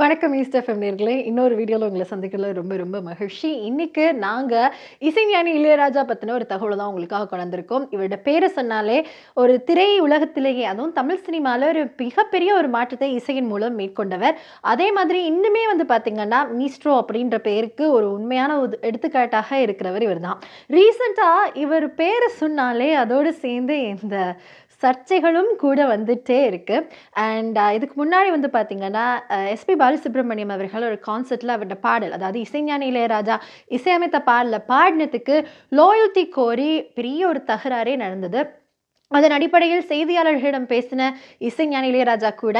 வணக்கம் Easter FM நேர்களே. இன்னொரு வீடியோவில் உங்களை சந்திக்கிறதுல ரொம்ப ரொம்ப மகிழ்ச்சி. இன்றைக்கு நாங்கள் இசைஞானி இளையராஜா பற்றின ஒரு தகவலை தான் உங்களுக்காக கொண்டிருக்கோம் இவரோட பேரை சொன்னாலே ஒரு திரை உலகத்திலேயே அதுவும் தமிழ் சினிமாவில் ஒரு மிகப்பெரிய ஒரு மாற்றத்தை இசையின் மூலம் மேற்கொண்டவர். அதே மாதிரி இன்னுமே வந்து பார்த்திங்கன்னா மீஸ்ட்ரோ அப்படின்ற பேருக்கு ஒரு உண்மையான ஒரு எடுத்துக்காட்டாக இருக்கிறவர் இவர் தான் ரீசெண்டாக இவர் பேரை சொன்னாலே அதோடு சேர்ந்து இந்த சர்ச்சைகளும் கூட வந்துட்டே இருக்குது அண்ட் uh, இதுக்கு முன்னாடி வந்து பார்த்திங்கன்னா எஸ்பி uh, பாலசுப்ரமணியம் அவர்கள் ஒரு கான்சர்ட்டில் அவரோட பாடல் அதாவது இசைஞானி இளையராஜா இசையமைத்த பாடலில் பாடினதுக்கு லோயல்ட்டி கோரி பெரிய ஒரு தகராறே நடந்தது. அதன் அடிப்படையில் செய்தியாளர்களிடம் பேசின இசைஞானி இளையராஜா கூட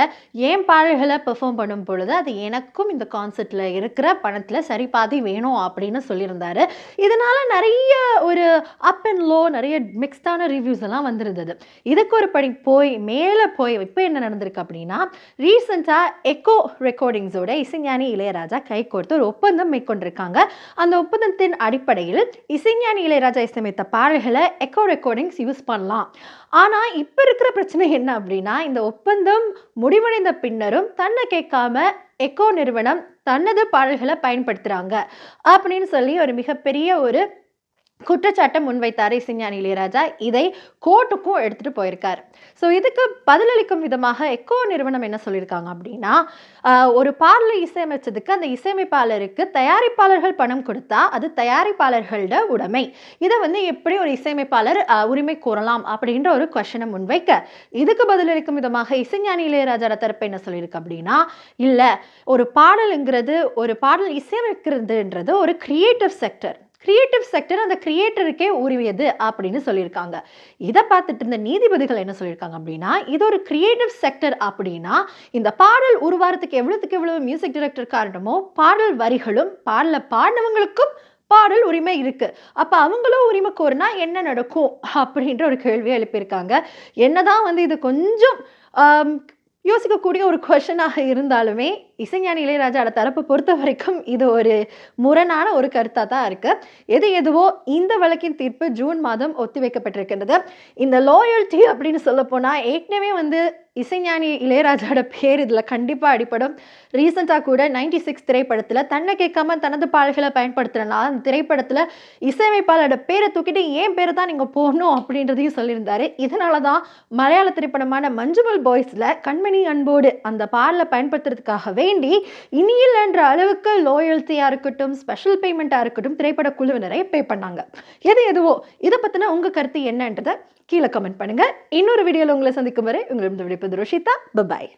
ஏன் பாடல்களை பெர்ஃபார்ம் பண்ணும் பொழுது அது எனக்கும் இந்த கான்சர்ட்டில் இருக்கிற பணத்தில் சரி பாதி வேணும் அப்படின்னு சொல்லியிருந்தார். இதனால் நிறைய ஒரு அப் அண்ட் லோ நிறைய மிக்ஸ்டான ரிவ்யூஸ் எல்லாம் வந்திருந்தது. இதுக்கு ஒரு படி போய் மேலே போய் இப்போ என்ன நடந்திருக்கு அப்படின்னா ரீசெண்டாக எக்கோ ரெக்கார்டிங்ஸோட இசைஞானி இளையராஜா கை கோர்த்து ஒரு ஒப்பந்தம் மேற்கொண்டிருக்காங்க. அந்த ஒப்பந்தத்தின் அடிப்படையில் இசைஞானி இளையராஜா இசையமைத்த பாடல்களை எக்கோ ரெக்கார்டிங்ஸ் யூஸ் பண்ணலாம். ஆனால் இப்போ இருக்கிற பிரச்சனை என்ன அப்படின்னா இந்த ஒப்பந்தம் முடிவடைந்த பின்னரும் தன்னை கேட்காம எக்கோ நிறுவனம் தனது பாடல்களை பயன்படுத்துகிறாங்க அப்படின்னு சொல்லி ஒரு மிகப்பெரிய ஒரு குற்றச்சாட்டை முன்வைத்தார் இசைஞானி இளையராஜா. இதை கோர்ட்டுக்கும் எடுத்துகிட்டு போயிருக்கார். ஸோ இதுக்கு பதிலளிக்கும் விதமாக எக்கோ நிறுவனம் என்ன சொல்லியிருக்காங்க அப்படின்னா ஒரு பாடலை இசையமைச்சதுக்கு அந்த இசையமைப்பாளருக்கு தயாரிப்பாளர்கள் பணம் கொடுத்தா அது தயாரிப்பாளர்களோட உடைமை. இதை வந்து எப்படி ஒரு இசையமைப்பாளர் உரிமை கூறலாம் அப்படின்ற ஒரு கொஷனை முன்வைக்க. இதுக்கு பதிலளிக்கும் விதமாக இசைஞானி இளையராஜா தரப்பு என்ன சொல்லியிருக்கு அப்படின்னா இல்லை ஒரு பாடலுங்கிறது ஒரு பாடல் இசையமைக்கிறதுன்றது ஒரு கிரியேட்டிவ் செக்டர் கிரியேட்டிவ் செக்டர் அந்த கிரியேட்டருக்கே உரியது அப்படின்னு சொல்லியிருக்காங்க. இதை பார்த்துட்டு இருந்த நீதிபதிகள் என்ன சொல்லியிருக்காங்க அப்படின்னா இது ஒரு கிரியேட்டிவ் செக்டர் அப்படின்னா இந்த பாடல் உருவாரத்துக்கு எவ்வளோத்துக்கு எவ்வளவு மியூசிக் டைரக்டர் காரணமோ பாடல் வரிகளும் பாடல பாடினவங்களுக்கும் பாடல் உரிமை இருக்குது அப்போ அவங்களும் உரிமை கோரினா என்ன நடக்கும் அப்படின்ற ஒரு கேள்வியை எழுப்பியிருக்காங்க. என்னதான் வந்து இது கொஞ்சம் யோசிக்கக்கூடிய ஒரு கொஷனாக இருந்தாலுமே இசைஞானி இளையராஜாவோட தரப்பை பொறுத்த வரைக்கும் இது ஒரு முரணான ஒரு கருத்தாக தான் இருக்குது எது எதுவோ இந்த வழக்கின் தீர்ப்பு ஜூன் மாதம் ஒத்திவைக்கப்பட்டிருக்கின்றது. இந்த லாயல்ட்டி அப்படின்னு சொல்லப்போனால் ஏற்கனவே வந்து இசைஞானி இளையராஜாவோட பேர் இதில் கண்டிப்பாக அடிப்படும் ரீசெண்டாக கூட நைன்டி சிக்ஸ் திரைப்படத்தில் தன்னை கேட்காம தனது பாடல்களை பயன்படுத்துகிறனால அந்த திரைப்படத்தில் இசையமைப்பாளரோட பேரை தூக்கிட்டு ஏன் பேரை தான் நீங்கள் போடணும்? அப்படின்றதையும் சொல்லியிருந்தாரு. இதனால தான் மலையாள திரைப்படமான மஞ்சுமல் பாய்ஸில் கண்மணி அன்போடு அந்த பாடலை பயன்படுத்துறதுக்காக வேண்டி இனியில் என்ற அளவுக்கு லோயல்ட்டியாக இருக்கட்டும் ஸ்பெஷல் பேமெண்ட்டாக இருக்கட்டும் திரைப்பட குழுவினரை பே பண்ணாங்க. எது எதுவோ இதை பற்றின உங்கள் கருத்து என்னன்றதை கீழே கமெண்ட் பண்ணுங்கள் இன்னொரு வீடியோவில் உங்களை சந்திக்கும் வரை உங்களிடம் விடைப்பது ரோஷிதா. பபாய்